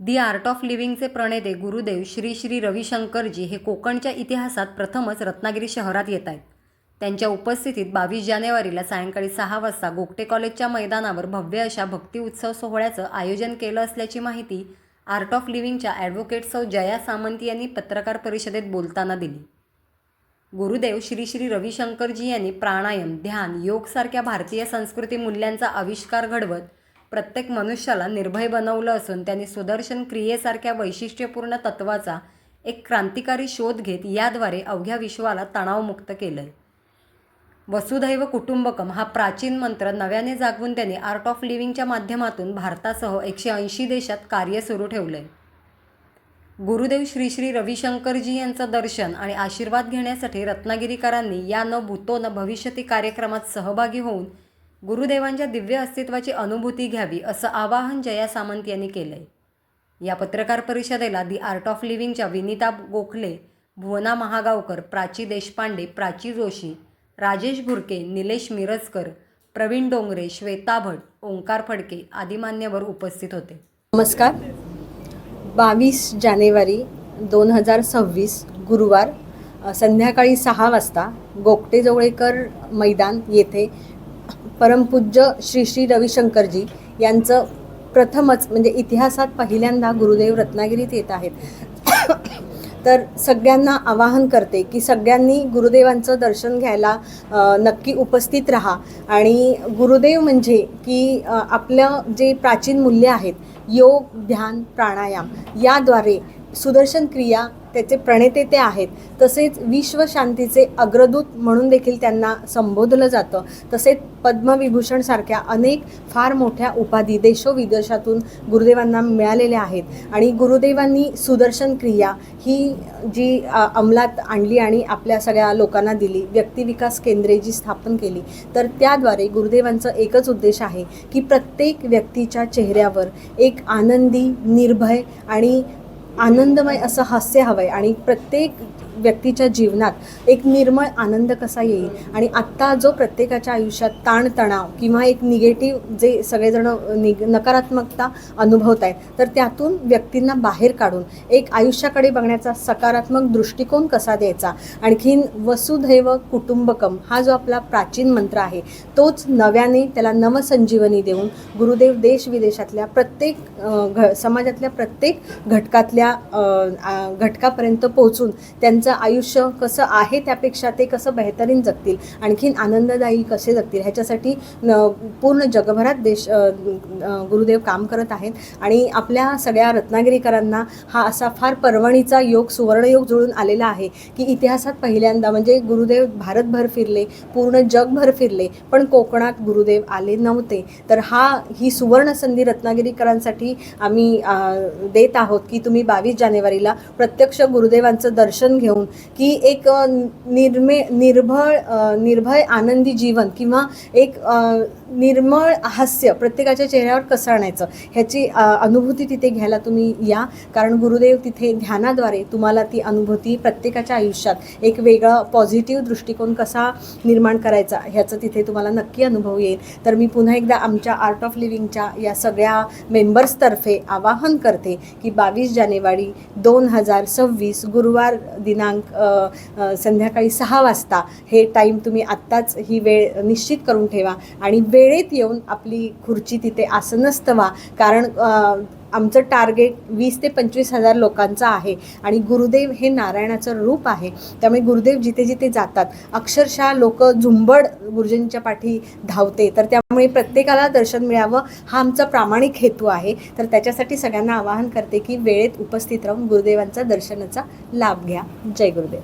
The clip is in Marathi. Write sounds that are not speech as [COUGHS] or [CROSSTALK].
दी आर्ट ऑफ लिव्हिंगचे प्रणेते गुरुदेव श्री श्री रविशंकरजी हे कोकणच्या इतिहासात प्रथमच रत्नागिरी शहरात येत आहेत. त्यांच्या उपस्थितीत बावीस जानेवारीला सायंकाळी सहा वाजता गोगटे कॉलेजच्या मैदानावर भव्य अशा भक्ती उत्सव सोहळ्याचं आयोजन केलं असल्याची माहिती आर्ट ऑफ लिव्हिंगच्या ॲडव्होकेट सौ जया सामंत यांनी पत्रकार परिषदेत बोलताना दिली. गुरुदेव श्री श्री रविशंकरजी यांनी प्राणायाम ध्यान योगसारख्या भारतीय संस्कृती मूल्यांचा आविष्कार घडवत प्रत्येक मनुष्याला निर्भय बनवलं असून त्यांनी सुदर्शन क्रियेसारख्या वैशिष्ट्यपूर्ण तत्वाचा एक क्रांतिकारी शोध घेत याद्वारे अवघ्या विश्वाला तणावमुक्त केलं आहे वसुधैव कुटुंबकम हा प्राचीन मंत्र नव्याने जागवून त्यांनी आर्ट ऑफ लिव्हिंगच्या माध्यमातून भारतासह एकशे ऐंशी देशात कार्य सुरू ठेवलं आहे गुरुदेव श्री श्री रविशंकरजी यांचं दर्शन आणि आशीर्वाद घेण्यासाठी रत्नागिरीकरांनी या न भूतो न भविष्यती कार्यक्रमात सहभागी होऊन गुरुदेवांच्या दिव्य अस्तित्वाची अनुभूती घ्यावी असं आवाहन जया सामंत यांनी केलं आहे या पत्रकार परिषदेला दी आर्ट ऑफ लिव्हिंगच्या विनिता गोखले भुवना महागावकर प्राची देशपांडे प्राची जोशी राजेश भुरके निलेश मिरजकर प्रवीण डोंगरे श्वेता भट ओंकार फडके आदी मान्यवर उपस्थित होते. नमस्कार. बावीस जानेवारी दोन हजार सव्वीस गुरुवार संध्याकाळी सहा वाजता गोगटे जवळेकर मैदान येथे परमपूज्य श्री श्री रविशंकरजी यांचं प्रथमच म्हणजे इतिहासात पहिल्यांदा गुरुदेव रत्नागिरीत येत आहेत. [COUGHS] तर सगळ्यांना आवाहन करते की सगळ्यांनी गुरुदेवांचं दर्शन घ्यायला नक्की उपस्थित राहा. आणि गुरुदेव म्हणजे की आपलं जे प्राचीन मूल्य आहेत योग ध्यान प्राणायाम याद्वारे सुदर्शन क्रिया त्याचे प्रणेते ते आहेत. तसेच विश्वशांतीचे अग्रदूत म्हणून देखील त्यांना संबोधलं जातं. तसेच पद्मविभूषणसारख्या अनेक फार मोठ्या उपाधी देशोविदेशातून गुरुदेवांना मिळालेल्या आहेत. आणि गुरुदेवांनी सुदर्शन क्रिया ही जी अंमलात आणली आणि आपल्या सगळ्या लोकांना दिली व्यक्तिविकास केंद्रे जी स्थापन केली तर त्याद्वारे गुरुदेवांचं एकच उद्देश आहे की प्रत्येक व्यक्तीच्या चेहऱ्यावर एक आनंदी निर्भय आणि आनंदमय असं हास्य हवं आहे आणि प्रत्येक व्यक्तीच्या जीवनात एक निर्मळ आनंद कसा येईल? आणि आत्ता जो प्रत्येकाच्या आयुष्यात ताणतणाव किंवा एक निगेटिव्ह जे सगळेजण निग नकारात्मकता अनुभवत आहेत तर त्यातून व्यक्तींना बाहेर काढून एक आयुष्याकडे बघण्याचा सकारात्मक दृष्टिकोन कसा द्यायचा? आणखीन वसुधैव कुटुंबकम हा जो आपला प्राचीन मंत्र आहे तोच नव्याने त्याला नवसंजीवनी देऊन गुरुदेव देश विदेशातल्या प्रत्येक घ समाजातल्या प्रत्येक घटकातल्या घटकापर्यंत पोहोचून त्यांचं आयुष्य कसं आहे त्यापेक्षा ते कसं बेहतरीन जगतील? आणखीन आनंददायी कसे जगतील? ह्याच्यासाठी न पूर्ण जगभरात देश गुरुदेव काम करत आहेत. आणि आपल्या सगळ्या रत्नागिरीकरांना हा असा फार पर्वणीचा योग सुवर्णयोग जुळून आलेला आहे की इतिहासात पहिल्यांदा म्हणजे गुरुदेव भारतभर फिरले पूर्ण जगभर फिरले पण कोकणात गुरुदेव आले नव्हते. तर हा ही सुवर्ण संधी रत्नागिरीकरांसाठी आम्ही देत आहोत की तुम्ही बावीस जानेवारीला प्रत्यक्ष गुरुदेवांचं दर्शन घेऊन की एक निर्मे निर्भळ निर्भय आनंदी जीवन किंवा एक निर्मळ हास्य प्रत्येकाच्या चेहऱ्यावर कसं आणायचं ह्याची अनुभूती तिथे घ्यायला तुम्ही या. कारण गुरुदेव तिथे ध्यानाद्वारे तुम्हाला ती अनुभूती प्रत्येकाच्या आयुष्यात एक वेगळा पॉझिटिव्ह दृष्टिकोन कसा निर्माण करायचा ह्याचं तिथे तुम्हाला नक्की अनुभव येईल. तर मी पुन्हा एकदा आमच्या आर्ट ऑफ लिव्हिंगच्या या सगळ्या मेंबर्सतर्फे आवाहन करते की बावीस जानेवारी दोन हजार सव्वीस गुरुवार दिनांक संध्याकाळी सहा वाजता हे टाईम तुम्ही आत्ताच ही वेळ निश्चित करून ठेवा आणि वेळेत येऊन आपली खुर्ची तिथे आसनस्थ व्हा. कारण आमचं टार्गेट वीस ते पंचवीस हजार लोकांचं आहे आणि गुरुदेव हे नारायणाचं रूप आहे. त्यामुळे गुरुदेव जिथे जिथे जातात अक्षरशः लोक झुंबड गुरुजींच्या पाठी धावते. तर त्यामुळे प्रत्येकाला दर्शन मिळावं हा आमचा प्रामाणिक हेतू आहे. तर त्याच्यासाठी सगळ्यांना आवाहन करते की वेळेत उपस्थित राहून गुरुदेवांचा दर्शनाचा लाभ घ्या. जय गुरुदेव.